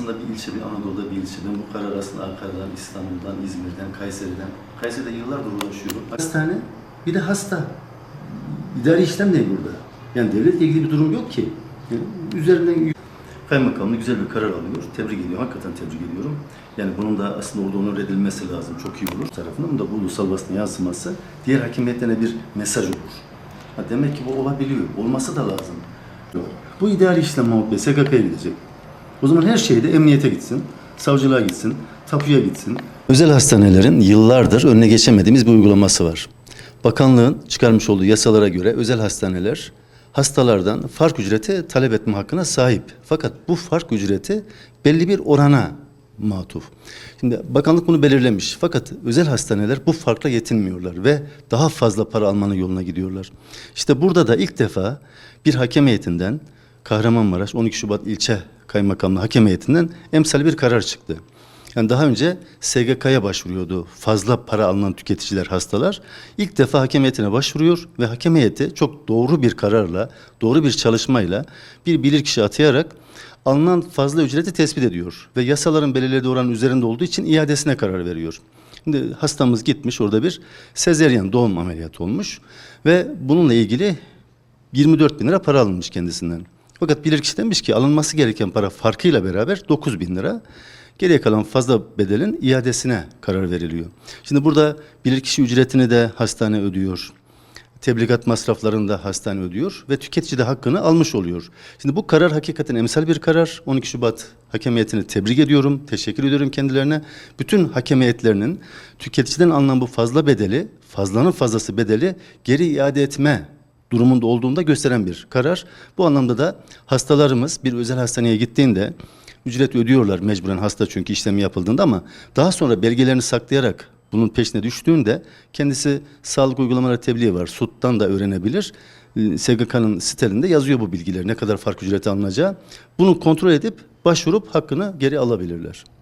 Aslında bir ilçe, bir Anadolu'da bir ilçe. Ben bu karar aslında Ankara'dan, İstanbul'dan, İzmir'den, Kayseri'den. Kayseri'de yıllardır uğraşıyorum. Hastane, bir de hasta. İdari işlem değil burada. Yani devletle ilgili bir durum yok ki. Yani üzerinden Kaymakamlığı güzel bir karar alıyor. Tebrik ediyorum. Hakikaten tebrik ediyorum. Yani bunun da aslında orada onur edilmesi lazım. Çok iyi olur. Tarafından da bu ulusal basına yansıması diğer hakimiyetlerine bir mesaj olur. Ha demek ki bu olabiliyor. Olması da lazım. Bu idari işlem Bey SGK'ya gidecek. O zaman her şeyde emniyete gitsin, savcılığa gitsin, tapuya gitsin. Özel hastanelerin yıllardır önüne geçemediğimiz bir uygulaması var. Bakanlığın çıkarmış olduğu yasalara göre özel hastaneler hastalardan fark ücreti talep etme hakkına sahip. Fakat bu fark ücreti belli bir orana matuf. Şimdi bakanlık bunu belirlemiş. Fakat özel hastaneler bu farkla yetinmiyorlar ve daha fazla para almanın yoluna gidiyorlar. İşte burada da ilk defa bir hakem heyetinden Kahramanmaraş 12 Şubat ilçe kaymakamlığı hakem heyetinden emsal bir karar çıktı. Yani daha önce SGK'ya başvuruyordu fazla para alınan tüketiciler, hastalar. İlk defa hakem heyetine başvuruyor ve hakem heyeti çok doğru bir kararla, doğru bir çalışmayla bir bilirkişi atayarak alınan fazla ücreti tespit ediyor. Ve yasaların belirlediği oranın üzerinde olduğu için iadesine karar veriyor. Şimdi hastamız gitmiş orada bir sezeryan doğum ameliyatı olmuş ve bununla ilgili 24 bin lira para alınmış kendisinden. Fakat bilirkişi demiş ki alınması gereken para farkıyla beraber 9 bin lira. Geriye kalan fazla bedelin iadesine karar veriliyor. Şimdi burada bilirkişi ücretini de hastane ödüyor. Tebligat masraflarını da hastane ödüyor ve tüketici de hakkını almış oluyor. Şimdi bu karar hakikaten emsal bir karar. 12 Şubat hakem tebrik ediyorum, teşekkür ediyorum kendilerine. Bütün hakem heyetlerinin tüketiciden alınan bu fazla bedeli, fazlanın fazlası bedeli geri iade etme durumunda olduğunda gösteren bir karar. Bu anlamda da hastalarımız bir özel hastaneye gittiğinde ücret ödüyorlar mecburen hasta çünkü işlemi yapıldığında ama daha sonra belgelerini saklayarak bunun peşine düştüğünde kendisi sağlık uygulamaları tebliği var. SUT'tan da öğrenebilir. Ee, SGK'nın sitelerinde yazıyor bu bilgiler. Ne kadar fark ücreti alınacağı. Bunu kontrol edip başvurup hakkını geri alabilirler.